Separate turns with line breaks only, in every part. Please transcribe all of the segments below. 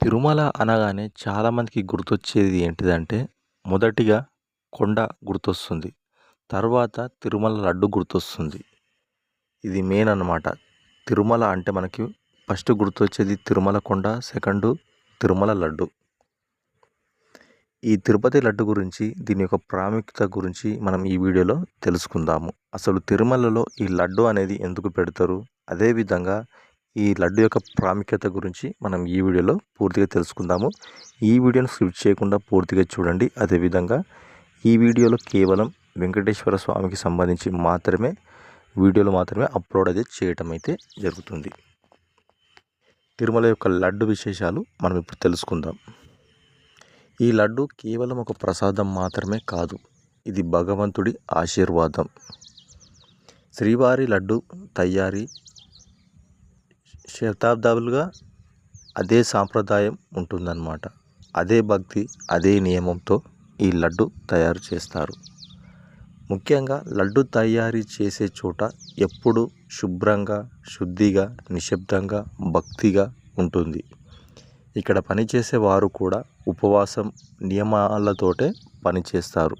తిరుమల అనగానే చాలామందికి గుర్తొచ్చేది ఏంటిదంటే మొదటిగా కొండ గుర్తొస్తుంది. తర్వాత తిరుమల లడ్డు గుర్తొస్తుంది. ఇది మెయిన్ అన్నమాట. తిరుమల అంటే మనకి ఫస్ట్ గుర్తొచ్చేది తిరుమల కొండ సెకండు తిరుమల లడ్డు. ఈ తిరుపతి లడ్డు గురించి దీని యొక్క ప్రాముఖ్యత గురించి మనం ఈ వీడియోలో తెలుసుకుందాము. అసలు తిరుమలలో ఈ లడ్డు అనేది ఎందుకు పెడతారు? అదేవిధంగా ఈ లడ్డు యొక్క ప్రాముఖ్యత గురించి మనం ఈ వీడియోలో పూర్తిగా తెలుసుకుందాము. ఈ వీడియోను స్కిప్ చేయకుండా పూర్తిగా చూడండి. అదేవిధంగా ఈ వీడియోలో కేవలం వెంకటేశ్వర స్వామికి సంబంధించి మాత్రమే వీడియోలు మాత్రమే అప్లోడ్ అయితే చేయటం అయితే జరుగుతుంది. తిరుమల యొక్క లడ్డు విశేషాలు మనం ఇప్పుడు తెలుసుకుందాం. ఈ లడ్డు కేవలం ఒక ప్రసాదం మాత్రమే కాదు ఇది భగవంతుడి ఆశీర్వాదం. శ్రీవారి లడ్డు తయారీ శతాబ్దాలుగా అదే సాంప్రదాయం ఉంటుందన్నమాట. అదే భక్తి అదే నియమంతో ఈ లడ్డు తయారు చేస్తారు. ముఖ్యంగా లడ్డు తయారీ చేసే చోట ఎప్పుడు శుభ్రంగా శుద్ధిగా నిశ్శబ్దంగా భక్తిగా ఉంటుంది. ఇక్కడ పనిచేసే వారు కూడా ఉపవాసం నియమాలతోటే పనిచేస్తారు.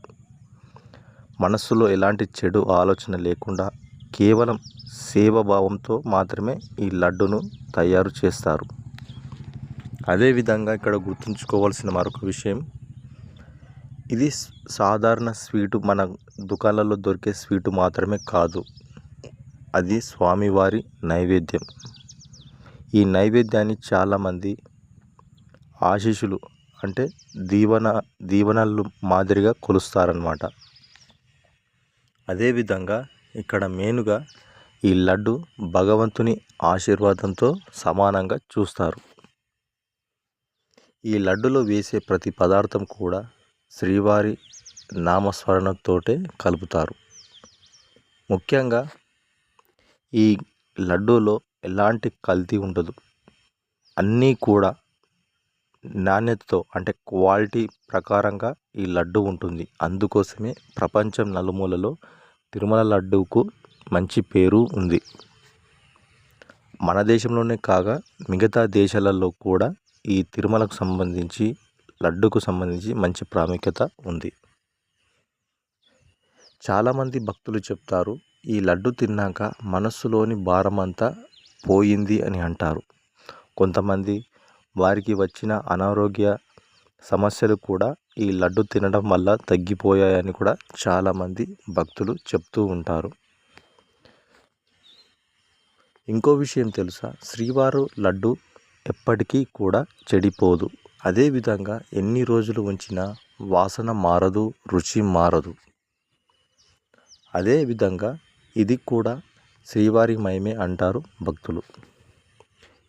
మనస్సులో ఎలాంటి చెడు ఆలోచన లేకుండా కేవలం సేవభావంతో మాత్రమే ఈ లడ్డును తయారు చేస్తారు. అదేవిధంగా ఇక్కడ గుర్తుంచుకోవాల్సిన మరొక విషయం ఇది సాధారణ స్వీటు మన దుకాణాల్లో దొరికే స్వీటు మాత్రమే కాదు అది స్వామివారి నైవేద్యం. ఈ నైవేద్యాన్ని చాలామంది ఆశీషులు అంటే దీవన దీవనలు మాదిరిగా కొలుస్తారనమాట అదేవిధంగా ఇక్కడ మెయిన్గా ఈ లడ్డు భగవంతుని ఆశీర్వాదంతో సమానంగా చూస్తారు. ఈ లడ్డులో వేసే ప్రతి పదార్థం కూడా శ్రీవారి నామస్మరణతోటే కలుపుతారు. ముఖ్యంగా ఈ లడ్డూలో ఎలాంటి కల్తీ ఉండదు. అన్నీ కూడా నాణ్యతతో అంటే క్వాలిటీ ప్రకారంగా ఈ లడ్డు ఉంటుంది. అందుకోసమే ప్రపంచం నలుమూలలో తిరుమల లడ్డూకు మంచి పేరు ఉంది. మన దేశంలోనే కాగా మిగతా దేశాలలో కూడా ఈ తిరుమలకు సంబంధించి లడ్డుకు సంబంధించి మంచి ప్రాముఖ్యత ఉంది. చాలామంది భక్తులు చెప్తారు ఈ లడ్డు తిన్నాక మనస్సులోని భారం అంతా పోయింది అని అంటారు. కొంతమంది వారికి వచ్చిన అనారోగ్య సమస్యలు కూడా ఈ లడ్డు తినడం వల్ల తగ్గిపోయాయని కూడా చాలామంది భక్తులు చెప్తూ ఉంటారు. ఇంకో విషయం తెలుసా? శ్రీవారు లడ్డు ఎప్పటికీ కూడా చెడిపోదు. అదేవిధంగా ఎన్ని రోజులు ఉంచినా వాసన మారదు రుచి మారదు. అదేవిధంగా ఇది కూడా శ్రీవారి మయమే అంటారు భక్తులు.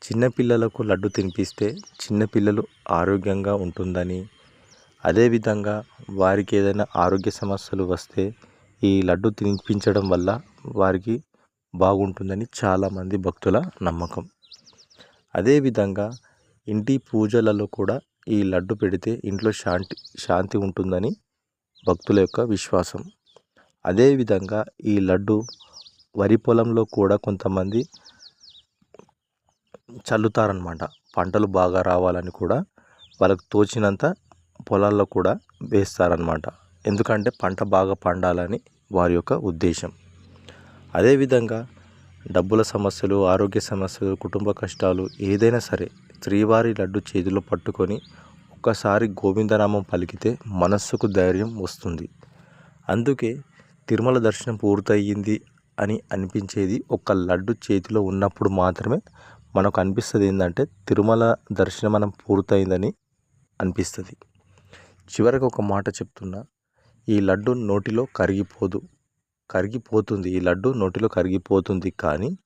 చిన్నపిల్లలకు లడ్డు తినిపిస్తే చిన్నపిల్లలు ఆరోగ్యంగా ఉంటుందని. అదేవిధంగా వారికి ఏదైనా ఆరోగ్య సమస్యలు వస్తే ఈ లడ్డు తినిపించడం వల్ల వారికి బాగుంటుందని చాలామంది భక్తుల నమ్మకం. అదేవిధంగా ఇంటి పూజలలో కూడా ఈ లడ్డు పెడితే ఇంట్లో శాంతి శాంతి ఉంటుందని భక్తుల యొక్క విశ్వాసం. అదేవిధంగా ఈ లడ్డు వరి పొలంలో కూడా కొంతమంది చల్లుతారనమాట పంటలు బాగా రావాలని కూడా వాళ్ళకు తోచినంత పొలాల్లో కూడా వేస్తారనమాట ఎందుకంటే పంట బాగా పండాలని వారి యొక్క ఉద్దేశం. అదేవిధంగా డబ్బుల సమస్యలు ఆరోగ్య సమస్యలు కుటుంబ కష్టాలు ఏదైనా సరే శ్రీవారి లడ్డు చేతిలో పట్టుకొని ఒక్కసారి గోవిందనామం పలికితే మనస్సుకు ధైర్యం వస్తుంది. అందుకే తిరుమల దర్శనం పూర్తయింది అని అనిపించేది ఒక లడ్డు చేతిలో ఉన్నప్పుడు మాత్రమే మనకు అనిపిస్తుంది ఏంటంటే తిరుమల దర్శనం మనం పూర్తయిందని అనిపిస్తుంది. చివరికి ఒక మాట చెప్తున్నా. ఈ లడ్డు నోటిలో కరిగిపోదు. కరిగిపోతుంది. ఈ లడ్డు నోటిలో కరిగిపోతుంది కానీ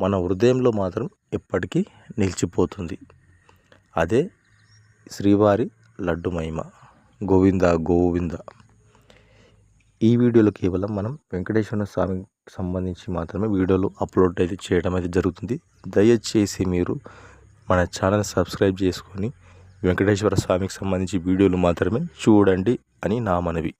మన హృదయంలో మాత్రం ఎప్పటికీ నిలిచిపోతుంది. అదే శ్రీవారి లడ్డు మహిమ. గోవింద గోవింద. ఈ వీడియోలో కేవలం మనం వెంకటేశ్వర స్వామి సంబంధించి మాత్రమే వీడియోలు అప్లోడ్ అయితే చేయడం అయితే జరుగుతుంది. దయచేసి మీరు మన ఛానల్ సబ్స్క్రైబ్ చేసుకొని వెంకటేశ్వర స్వామికి సంబంధించి వీడియోలు మాత్రమే చూడండి అని నా మనవి.